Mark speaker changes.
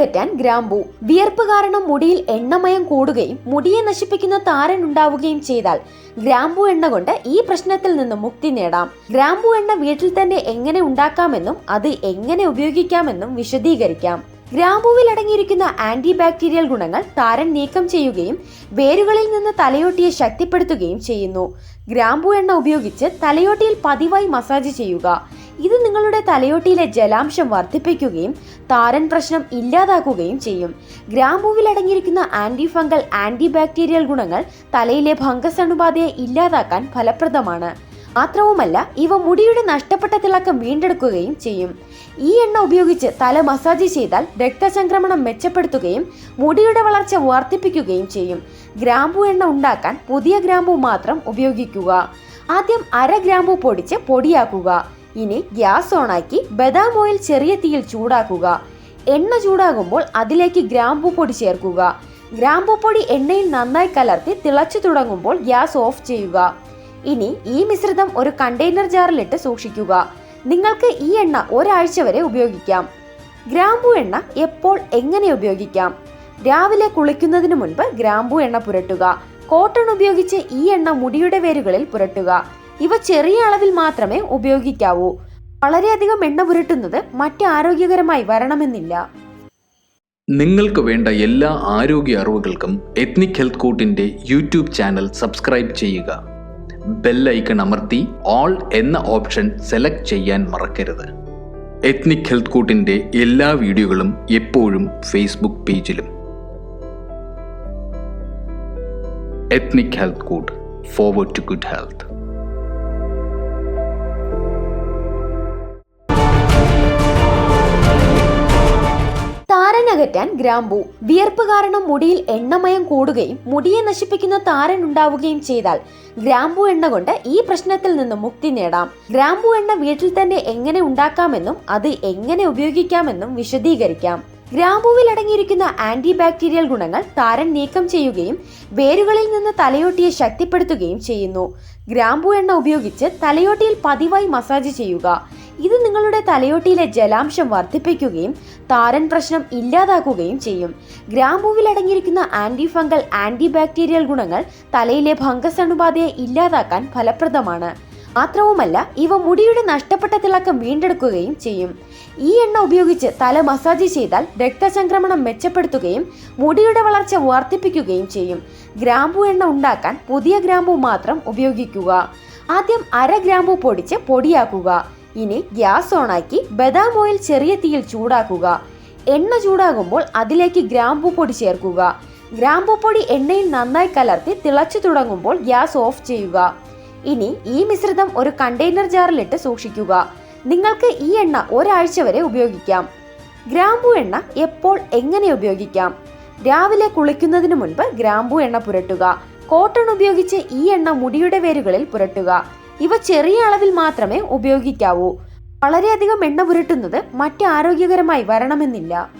Speaker 1: താരനകറ്റാൻ ഗ്രാമ്പു. വിയർപ്പ് കാരണം മുടിയിൽ എണ്ണമയം കൂടുകയും മുടിയെ നശിപ്പിക്കുന്ന താരൻ ഉണ്ടാവുകയും ചെയ്താൽ ഗ്രാമ്പു എണ്ണ കൊണ്ട് ഈ പ്രശ്നത്തിൽ നിന്ന് മുക്തി നേടാം. ഗ്രാമ്പു എണ്ണ വീട്ടിൽ തന്നെ എങ്ങനെ ഉണ്ടാക്കാമെന്നും അത് എങ്ങനെ ഉപയോഗിക്കാമെന്നും വിശദീകരിക്കാം. ഗ്രാമ്പൂവിൽ അടങ്ങിയിരിക്കുന്ന ആന്റി ബാക്ടീരിയൽ ഗുണങ്ങൾ താരൻ നീക്കം ചെയ്യുകയും വേരുകളിൽ നിന്ന് തലയോട്ടിയെ ശക്തിപ്പെടുത്തുകയും ചെയ്യുന്നു. ഗ്രാമ്പൂ എണ്ണ ഉപയോഗിച്ച് തലയോട്ടിയിൽ പതിവായി മസാജ് ചെയ്യുക. ഇത് നിങ്ങളുടെ തലയോട്ടിയിലെ ജലാംശം വർദ്ധിപ്പിക്കുകയും താരൻ പ്രശ്നം ഇല്ലാതാക്കുകയും ചെയ്യും. ഗ്രാമ്പൂവിൽ അടങ്ങിയിരിക്കുന്ന ആന്റി ഫംഗൽ ആന്റി ബാക്ടീരിയൽ ഗുണങ്ങൾ തലയിലെ ഫംഗസ് അണുബാധയെ ഇല്ലാതാക്കാൻ ഫലപ്രദമാണ്. മാത്രവുമല്ല ഇവ മുടിയുടെ നഷ്ടപ്പെട്ട തിളക്കം വീണ്ടെടുക്കുകയും ചെയ്യും. ഈ എണ്ണ ഉപയോഗിച്ച് തല മസാജ് ചെയ്താൽ രക്തചംക്രമണം മെച്ചപ്പെടുത്തുകയും മുടിയുടെ വളർച്ച വർദ്ധിപ്പിക്കുകയും ചെയ്യും. ഗ്രാമ്പു എണ്ണ ഉണ്ടാക്കാൻ പുതിയ ഗ്രാമ്പു മാത്രം ഉപയോഗിക്കുക. ആദ്യം അര ഗ്രാമ്പു പൊടിച്ച് പൊടിയാക്കുക. ഇനി ഗ്യാസ് ഓണാക്കി ബദാം ഓയിൽ ചെറിയ തീയിൽ ചൂടാക്കുക. എണ്ണ ചൂടാകുമ്പോൾ അതിലേക്ക് ഗ്രാമ്പു പൊടി ചേർക്കുക. ഗ്രാമ്പു പൊടി എണ്ണയിൽ നന്നായി കലർത്തി തിളച്ചു തുടങ്ങുമ്പോൾ ഗ്യാസ് ഓഫ് ചെയ്യുക. ഇനി ഈ മിശ്രിതം ഒരു കണ്ടെയ്നർ ജാറിലിട്ട് സൂക്ഷിക്കുക. നിങ്ങൾക്ക് ഈ എണ്ണ ഒരാഴ്ച വരെ ഉപയോഗിക്കാം. ഗ്രാമ്പു എണ്ണ എപ്പോൾ എങ്ങനെ ഉപയോഗിക്കാം? രാവിലെ കുളിക്കുന്നതിന് മുൻപ് ഗ്രാമ്പു എണ്ണ പുരട്ടുക. കോട്ടൺ ഉപയോഗിച്ച് ഈ എണ്ണ മുടിയുടെ വേരുകളിൽ പുരട്ടുക. ഇവ ചെറിയ അളവിൽ മാത്രമേ ഉപയോഗിക്കാവൂ. വളരെയധികം എണ്ണ പുരട്ടുന്നത് മറ്റ് ആരോഗ്യകരമായി വരണമെന്നില്ല.
Speaker 2: നിങ്ങൾക്ക് വേണ്ട എല്ലാ ആരോഗ്യ അറിവുകൾക്കും എത്നിക് ഹെൽത്ത് കൂട്ടിന്റെ യൂട്യൂബ് ചാനൽ സബ്സ്ക്രൈബ് ചെയ്യുക. ബെൽ ഐക്കൺ അമർത്തി ഓൾ എന്ന ഓപ്ഷൻ സെലക്ട് ചെയ്യാൻ മറക്കരുത്. എത്നിക് ഹെൽത്ത് കൂട്ടിന്റെ എല്ലാ വീഡിയോകളും എപ്പോഴും ഫേസ്ബുക്ക് പേജിലും എത്നിക് ഹെൽത്ത് കൂട്ട് ഫോർവേഡ് ടു ഗുഡ് ഹെൽത്ത്
Speaker 1: താരനകറ്റാൻ ഗ്രാമ്പൂ. വിയർപ്പ് കാരണം മുടിയിൽ എണ്ണമയം കൂടുകയും മുടിയെ നശിപ്പിക്കുന്ന താരൻ ഉണ്ടാവുകയും ചെയ്താൽ ഗ്രാമ്പൂ എണ്ണ കൊണ്ട് ഈ പ്രശ്നത്തിൽ നിന്ന് മുക്തി നേടാം. ഗ്രാമ്പൂ എണ്ണ വീട്ടിൽ തന്നെ എങ്ങനെ ഉണ്ടാക്കാമെന്നും അത് എങ്ങനെ ഉപയോഗിക്കാമെന്നും വിശദീകരിക്കാം. ഗ്രാമ്പൂവിൽ അടങ്ങിയിരിക്കുന്ന ആന്റി ബാക്ടീരിയൽ ഗുണങ്ങൾ താരൻ നീക്കം ചെയ്യുകയും വേരുകളിൽ നിന്ന് തലയോട്ടിയെ ശക്തിപ്പെടുത്തുകയും ചെയ്യുന്നു. ഗ്രാമ്പൂ എണ്ണ ഉപയോഗിച്ച് തലയോട്ടിയിൽ പതിവായി മസാജ് ചെയ്യുക. ഇത് നിങ്ങളുടെ തലയോട്ടിയിലെ ജലാംശം വർദ്ധിപ്പിക്കുകയും താരൻ പ്രശ്നം ഇല്ലാതാക്കുകയും ചെയ്യും. ഗ്രാമ്പൂവിൽ അടങ്ങിയിരിക്കുന്ന ആന്റി ഫംഗൽ ആന്റി ബാക്ടീരിയൽ ഗുണങ്ങൾ തലയിലെ ഫംഗസ് അണുബാധയെ ഇല്ലാതാക്കാൻ ഫലപ്രദമാണ്. മാത്രവുമല്ല ഇവ മുടിയുടെ നഷ്ടപ്പെട്ട തിളക്കം വീണ്ടെടുക്കുകയും ചെയ്യും. ഈ എണ്ണ ഉപയോഗിച്ച് തല മസാജ് ചെയ്താൽ രക്തചംക്രമണം മെച്ചപ്പെടുത്തുകയും മുടിയുടെ വളർച്ച വർദ്ധിപ്പിക്കുകയും ചെയ്യും. ഗ്രാമ്പു എണ്ണ ഉണ്ടാക്കാൻ പുതിയ ഗ്രാമ്പു മാത്രം ഉപയോഗിക്കുക. ആദ്യം അര ഗ്രാമ്പു പൊടിച്ച് പൊടിയാക്കുക. ഇനി ഗ്യാസ് ഓണാക്കി ബദാം ഓയിൽ ചെറിയ തീയിൽ ചൂടാക്കുക. എണ്ണ ചൂടാകുമ്പോൾ അതിലേക്ക് ഗ്രാമ്പു പൊടി ചേർക്കുക. ഗ്രാമ്പു പൊടി എണ്ണയിൽ നന്നായി കലർത്തി തിളച്ചു തുടങ്ങുമ്പോൾ ഗ്യാസ് ഓഫ് ചെയ്യുക. ഇനി ഈ മിശ്രിതം ഒരു കണ്ടെയ്നർ ജാറിലിട്ട് സൂക്ഷിക്കുക. നിങ്ങൾക്ക് ഈ എണ്ണ ഒരാഴ്ച വരെ ഉപയോഗിക്കാം. ഗ്രാമ്പു എണ്ണ എപ്പോൾ എങ്ങനെ ഉപയോഗിക്കാം? രാവിലെ കുളിക്കുന്നതിന് മുൻപ് ഗ്രാമ്പു എണ്ണ പുരട്ടുക. കോട്ടൺ ഉപയോഗിച്ച് ഈ എണ്ണ മുടിയുടെ വേരുകളിൽ പുരട്ടുക. ഇവ ചെറിയ അളവിൽ മാത്രമേ ഉപയോഗിക്കാവൂ. വളരെയധികം എണ്ണ പുരട്ടുന്നത് മറ്റ് ആരോഗ്യകരമായി വരണമെന്നില്ല.